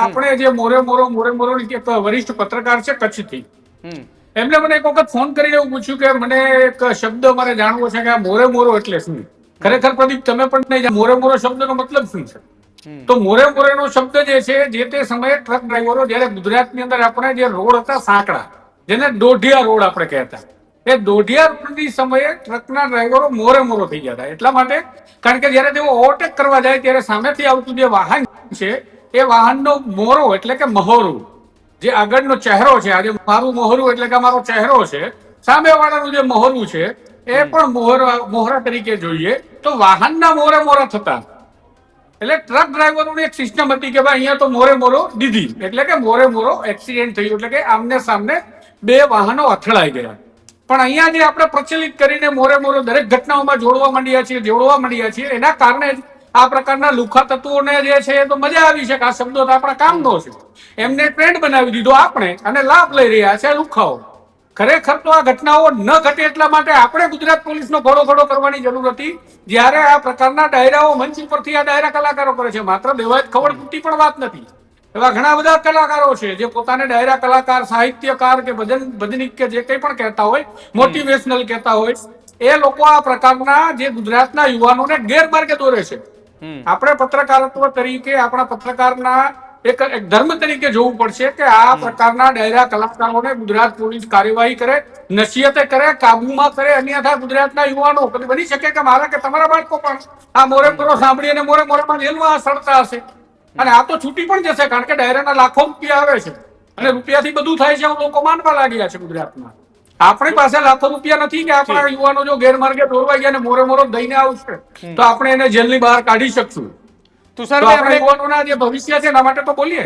આપણે જે મોરે મોરો મોરે મોરો ની એક વરિષ્ઠ પત્રકાર છે કચ્છથી. એમને મને એક વખત ફોન કરીને એવું પૂછ્યું કે મને એક શબ્દ મારે જાણવો છે કે આ મોરે મોરો એટલે શું? ખરેખર પ્રદીપ તમે પણ નહીં. મોરે મોરો શબ્દનો મતલબ શું છે? તો મોરે મોરેનો શબ્દ જે છે જે તે સમયે ટ્રક ડ્રાઈવરો જ્યારે ગુજરાતની અંદર આપણે જે રોડ હતા સાંકડા જેને દોઢિયા રોડ આપણે કહેતા એ દોઢિયા રોડની સમયે ટ્રકના ડ્રાઈવરો મોરે મોરો થઈ ગયા હતા એટલા માટે કારણ કે જયારે તેઓ ઓવરટેક કરવા જાય ત્યારે સામેથી આવતું જે વાહન છે એ વાહનનો મોરો એટલે કે મહોરું જે આગળનો ચહેરો છે આજે મારું મોહરું એટલે કે મારો ચહેરો છે સામેવાળાનું જે મોહરું છે એ પણ મોહરા મોહરા તરીકે જોઈએ તો વાહનના મોરે મોરા થતા. એટલે ટ્રક ડ્રાઈવરોની એક સિસ્ટમ હતી કે ભાઈ અહીંયા તો મોરે મોરો દીધી એટલે કે મોરે મોરો એક્સિડન્ટ થયું એટલે કે આમને સામને બે વાહનો અથડાઈ ગયા. પણ અહીંયા જે આપણે પ્રચલિત કરીને મોરે મોરો દરેક ઘટનાઓમાં જોડવા માંડ્યા છીએ જોડવા માંડ્યા છીએ એના કારણે જ આ પ્રકારના લુખા તત્વોને જે છે એ તો મજા આવી છે કે આ શબ્દો તો આપણા કામનો છે. એમને ટ્રેન્ડ બનાવી દીધો આપણે અને લાભ લઈ રહ્યા છે લુખાઓ. ખરેખર તો આ ઘટનાઓ ન ઘટે એટલા માટે આપણે ગુજરાત પોલીસનો ઘોડો ઘોડો કરવાની જરૂર હતી. જ્યારે આ પ્રકારના ડાયરાઓ મંચ ઉપરથી આ ડાયરા કલાકારો કરે છે. માત્ર દેવાયત ખબર પૂરતી પણ વાત નથી. એવા ઘણા બધા કલાકારો છે જે પોતાને ડાયરા કલાકાર, સાહિત્યકાર કે ભજન, ભજનિક કે જે કંઈ પણ કહેતા હોય મોટિવેશનલ કહેતા હોય, એ લોકો આ પ્રકારના જે ગુજરાતના યુવાનોને ગેરમાર્ગે દોરે છે. આપણે પત્રકારત્વ તરીકે આપણા પત્રકારના એક એક ધર્મ તરીકે જોવું પડશે કે આ પ્રકારના ડાયરા કલાકારોને ગુજરાત પોલીસ કાર્યવાહી કરે નસીહતે કરે કાબુમાં કરે અન્યથા ગુજરાતના યુવાનો બની શકે કે મારા કે તમારા બાળકો પણ આ મોરે મોરો સાંભળી અને મોરે મોરેમાં જેલમાં સડતા હશે. અને આ તો છૂટી પણ જશે કારણ કે ડાયરાના લાખો રૂપિયા આવે છે. અને રૂપિયાથી બધું થાય છે લોકો માનવા લાગ્યા છે ગુજરાતમાં. આપણી પાસે લાખો રૂપિયા નથી કે આપણા યુવાનો જો ગેરમાર્ગે દોરવાઈ ગયા મોરે મોરો દઈને આવશે તો આપણે એને જેલની બહાર કાઢી શકશું. તુષાર યુવાનોના જે ભવિષ્ય છે એના માટે તો બોલીએ.